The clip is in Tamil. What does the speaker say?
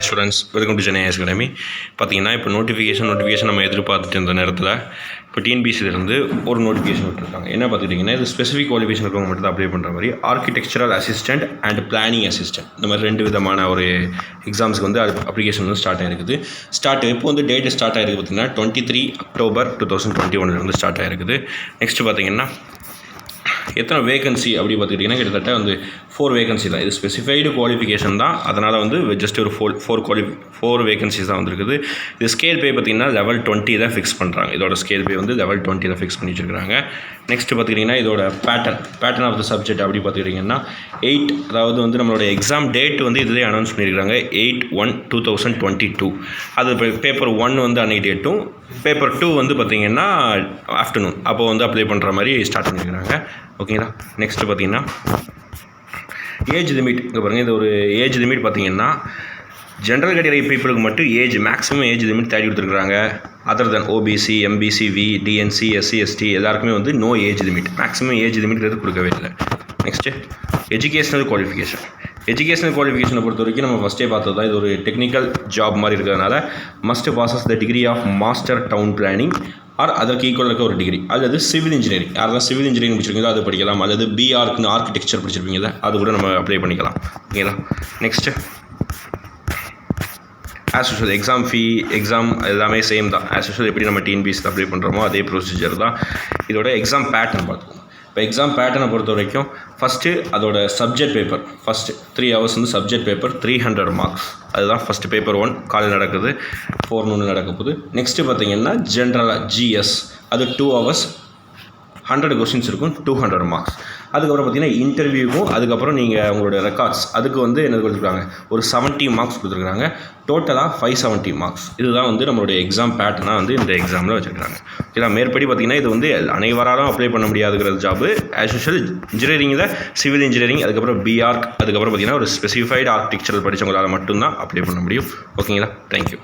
Students welcome to Chennai academy பார்த்தீங்கன்னா இப்போ நோட்டிஃபிகேஷன் நோட்டிஃபிகேஷன் நம்ம எதிர்பார்த்துட்டு இருந்த நேரத்தில் இப்போ டிஎன்பிசிலேருந்து ஒரு நோட்டிஃபிகேஷன் விட்டுருக்காங்க. என்ன பார்த்துக்கிட்டிங்கன்னா இது ஸ்பெசிஃபிக் குவாலிஃபிகேஷன் இருக்கவங்க மட்டும் தான் அப்ளை பண்ணுற மாதிரி architectural assistant and planning assistant இந்த மாதிரி ரெண்டு விதமான ஒரு எக்ஸாம்ஸ்க்கு வந்து அப்ளிகேஷன் வந்து ஸ்டார்ட் ஆகிருக்குது ஸ்டார்ட் இப்போ வந்து டேட் ஸ்டார்ட் ஆகிருக்கு பார்த்தீங்கன்னா twenty three October two thousand twenty ஒன்லேருந்து ஸ்டார்ட் ஆகிருக்குது நெக்ஸ்ட் பார்த்தீங்கன்னா எத்தனை வேகன்சி அப்படி பார்த்துக்கிட்டிங்கன்னா கிட்டத்தட்ட வந்து ஃபோர் வேகன்சி தான். இது ஸ்பெசிஃபைடு குவாலிஃபிகேஷன் தான். அதனால் வந்து ஜஸ்ட் ஒரு ஃபோர் ஃபோர் குவாலி ஃபோர் வேகன்சிஸ் தான் வந்திருக்குது. இது ஸ்கேல் பே பார்த்திங்கன்னா லெவல் டுவெண்ட்டி தான் ஃபிக்ஸ் பண்ணுறாங்க இதோட ஸ்கேல் பே வந்து லெவல் டுவெண்ட்டியில் தான் ஃபிக்ஸ் பண்ணி வச்சுருக்காங்க. நெக்ஸ்ட் பார்த்துக்கிட்டிங்கன்னா இதோட pattern pattern of the subject அப்படி பார்த்துக்கிட்டிங்கன்னா எயிட் அதாவது வந்து நம்மளோட எக்ஸாம் டேட் வந்து இதிலே அனௌன்ஸ் பண்ணியிருக்காங்க. Eight one two thousand twenty two அது பேப்பர் ஒன் வந்து அன்னைக்கு டேட்டும் பேப்பர் டூ வந்து பார்த்திங்கன்னா ஆஃப்டர்நூன் அப்போ வந்து அப்ளை பண்ணுற மாதிரி ஸ்டார்ட் பண்ணியிருக்காங்க ஓகேங்களா நெக்ஸ்ட்டு பார்த்தீங்கன்னா ஏஜ் லிமிட் இங்கே பாருங்கள் இது ஒரு ஏஜ் லிமிட் பார்த்தீங்கன்னா ஜென்ரல் கேட்டகரி பீப்புளுக்கு மட்டும் ஏஜ் மேக்ஸிமம் ஏஜ் லிமிட் தேடி கொடுத்துருக்குறாங்க. Other then OBC MBC V DNC SC ST எல்லாருக்குமே வந்து no age limit maximum age லிமிட்ங்கிறது கொடுக்கவே இல்லை. நெக்ஸ்ட்டு எஜுகேஷனல் குவாலிஃபிகேஷன் எஜுகேஷனல் குவாலிஃபிகேஷனை பொறுத்த வரைக்கும் நம்ம ஃபஸ்ட்டே பார்த்தது தான் இது ஒரு டெக்னிக்கல் ஜாப் மாதிரி இருக்கிறதுனால must pass the degree of master town planning or அதற்கு ஈக்குவல் இருக்க ஒரு டிகிரி அல்லது சிவில் இன்ஜினியரிங் யாரெல்லாம் சிவில் இன்ஜினியரிங் படிச்சிருக்கீங்களோ அது படிக்கலாம். அல்லது பிஆர்க்குன்னு ஆர்கிடெக்சர் படிச்சிருப்பீங்களா அது கூட நம்ம அப்ளை பண்ணிக்கலாம். ஓகேங்களா next as usual exam fee exam எல்லாமே சேம் தான். ஆஸ் யூஷுவல் எப்படி நம்ம டிஎன்பிஎஸ்சில் அப்ளை பண்ணுறோமோ அதே ப்ரொசீஜர் தான். இதோட எக்ஸாம் பேட்டர்ன் பார்த்துக்கோங்க. இப்போ எக்ஸாம் பேட்டர்னை பொறுத்த வரைக்கும் ஃபஸ்ட்டு அதோட subject paper first three hours வந்து subject paper three hundred marks அதுதான் ஃபஸ்ட்டு பேப்பர் ஒன் காலையில் நடக்குது ஃபோர் நூறு நடக்க போகுது. நெக்ஸ்ட்டு பார்த்தீங்கன்னா ஜென்ரலாக ஜிஎஸ் அது டூ ஹவர்ஸ் ஹண்ட்ரட் கொஸ்டின்ஸ் இருக்கும் டூ ஹண்ட்ரட் மார்க்ஸ் அதுக்கப்புறம் பார்த்தீங்கன்னா இன்டர்வியூவும் அதுக்கப்புறம் நீங்கள் உங்களோட ரெக்கார்ட்ஸ் அதுக்கு வந்து என்ன கொடுத்துருக்காங்க? ஒரு செவன்ட்டி மார்க்ஸ் கொடுத்துருக்காங்க. டோட்டலாக ஃபைவ் செவன்ட்டி மார்க்ஸ் இதுதான் வந்து நம்மளுடைய எக்ஸாம் பேட்டர்னாக வந்து இந்த எக்ஸாமில் வச்சுருக்காங்க. இதில் மேற்படி பார்த்தீங்கன்னா இது வந்து அனைவராலும் அப்ளை பண்ண முடியாதுங்கிற ஜாப்பு ஆஸ் யூஷுவல் இன்ஜினியரிங்கில் சிவில் இன்ஜினியரிங் அதுக்கப்புறம் பிஆர்க் அதுக்கப்புறம் பார்த்தீங்கன்னா ஒரு ஸ்பெசிஃபைடு ஆர்கிடெக்சரல் படித்தவங்களால் மட்டும்தான் அப்ளை பண்ண முடியும். ஓகேங்களா தேங்க்யூ